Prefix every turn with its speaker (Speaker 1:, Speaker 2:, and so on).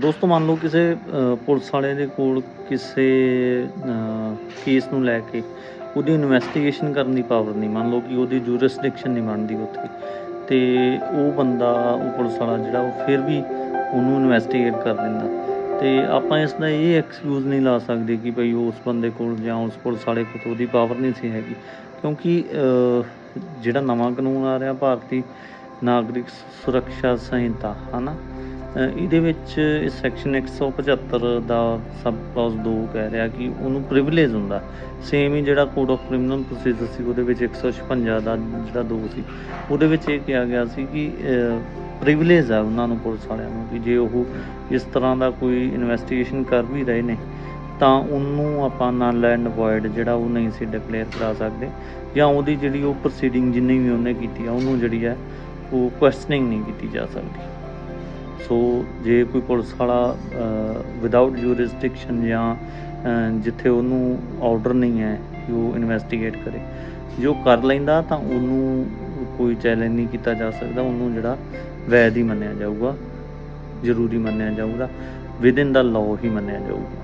Speaker 1: ਦੋਸਤੋ, ਮੰਨ ਲਓ ਕਿਸੇ ਪੁਲਿਸ ਵਾਲੇ ਦੇ ਕੋਲ ਕਿਸੇ ਕੇਸ ਨੂੰ ਲੈ ਕੇ ਉਹਦੀ ਇਨਵੈਸਟੀਗੇਸ਼ਨ ਕਰਨ ਦੀ ਪਾਵਰ ਨਹੀਂ, ਮੰਨ ਲਓ ਕਿ ਉਹਦੀ ਜੂਰਿਸਡਿਕਸ਼ਨ ਨਹੀਂ ਬਣਦੀ ਉੱਥੇ, ਤੇ ਉਹ ਬੰਦਾ, ਉਹ ਪੁਲਿਸ ਵਾਲਾ ਜਿਹੜਾ, ਉਹ ਫਿਰ ਵੀ ਉਹਨੂੰ ਇਨਵੈਸਟੀਗੇਟ ਕਰ ਦਿੰਦਾ ਤੇ ਆਪਾਂ ਇਸ ਦਾ ਇਹ ਐਕਸਕਿਊਜ਼ ਨਹੀਂ ਲਾ ਸਕਦੇ ਕਿ ਭਈ ਉਸ ਬੰਦੇ ਕੋਲ ਜਾਂ ਉਸ ਪੁਲਿਸ ਵਾਲੇ ਕੋਲ ਉਹਦੀ ਪਾਵਰ ਨਹੀਂ ਸੀ ਹੈਗੀ, ਕਿਉਂਕਿ ਜਿਹੜਾ ਨਵਾਂ ਕਾਨੂੰਨ ਆ ਰਿਹਾ ਭਾਰਤੀ ਨਾਗਰਿਕ ਸੁਰੱਖਿਆ ਸੰਹਿਤਾ ਹਨਾ? ਅ, ਇਹਦੇ ਵਿੱਚ ਇਸ ਸੈਕਸ਼ਨ 175 ਦਾ ਸਬ ਕਲੌਜ਼ 2 ਕਹਿ ਰਿਹਾ ਕਿ ਉਹਨੂੰ ਪ੍ਰਿਵਿਲੇਜ ਹੁੰਦਾ। ਸੇਮ ਹੀ ਜਿਹੜਾ ਕੋਡ ਆਫ ਕ੍ਰਿਮੀਨਲ ਪ੍ਰੋਸੀਜਰ ਸੀ ਉਹਦੇ ਵਿੱਚ 156 ਦਾ ਜਿਹੜਾ 2 ਸੀ ਉਹਦੇ ਵਿੱਚ ਇਹ ਕਿਹਾ ਗਿਆ ਸੀ ਕਿ ਪ੍ਰਿਵਿਲੇਜ ਆ ਉਹਨਾਂ ਨੂੰ ਪੁਲਿਸ ਵਾਲਿਆਂ ਨੂੰ ਕਿ ਜੇ ਉਹ ਇਸ ਤਰ੍ਹਾਂ ਦਾ ਕੋਈ ਇਨਵੈਸਟੀਗੇਸ਼ਨ ਕਰ ਵੀ ਰਹੇ ਨੇ ਤਾਂ ਉਹਨੂੰ ਆਪਾਂ ਨਲ ਐਂਡ ਵੋਇਡ ਜਿਹੜਾ ਉਹ ਨਹੀਂ ਸੀ ਡਿਕਲੇਅਰ ਕਰਾ ਸਕਦੇ ਜਾਂ ਉਹਦੀ ਜਿਹੜੀ ਉਹ ਪ੍ਰੋਸੀਡਿੰਗ ਜਿੰਨੀ ਵੀ ਉਹਨੇ ਕੀਤੀ ਆ, ਉਹਨੂੰ ਜਿਹੜੀ ਹੈ ਉਹ ਕੁਐਸਚਨਿੰਗ ਨਹੀਂ ਕੀਤੀ ਜਾ ਸਕਦੀ। ਸੋ ਜੇ ਕੋਈ ਪੁਲਿਸ ਵਾਲਾ ਵਿਦਆਊਟ ਜੂਰਿਸਡਿਕਸ਼ਨ ਜਾਂ ਜਿੱਥੇ ਉਹਨੂੰ ਆਰਡਰ ਨਹੀਂ ਹੈ ਕਿ ਉਹ ਇਨਵੈਸਟੀਗੇਟ ਕਰੇ, ਜੋ ਕਰ ਲੈਂਦਾ ਤਾਂ ਉਹਨੂੰ ਕੋਈ ਚੈਲੰਜ ਨਹੀਂ ਕੀਤਾ ਜਾ ਸਕਦਾ, ਉਹਨੂੰ ਜਿਹੜਾ ਵੈਦ ਹੀ ਮੰਨਿਆ ਜਾਊਗਾ, ਜ਼ਰੂਰੀ ਮੰਨਿਆ ਜਾਊਗਾ ਵਿਦ ਇਨ ਦਾ ਲਾਅ ਹੀ ਮੰਨਿਆ ਜਾਊਗਾ।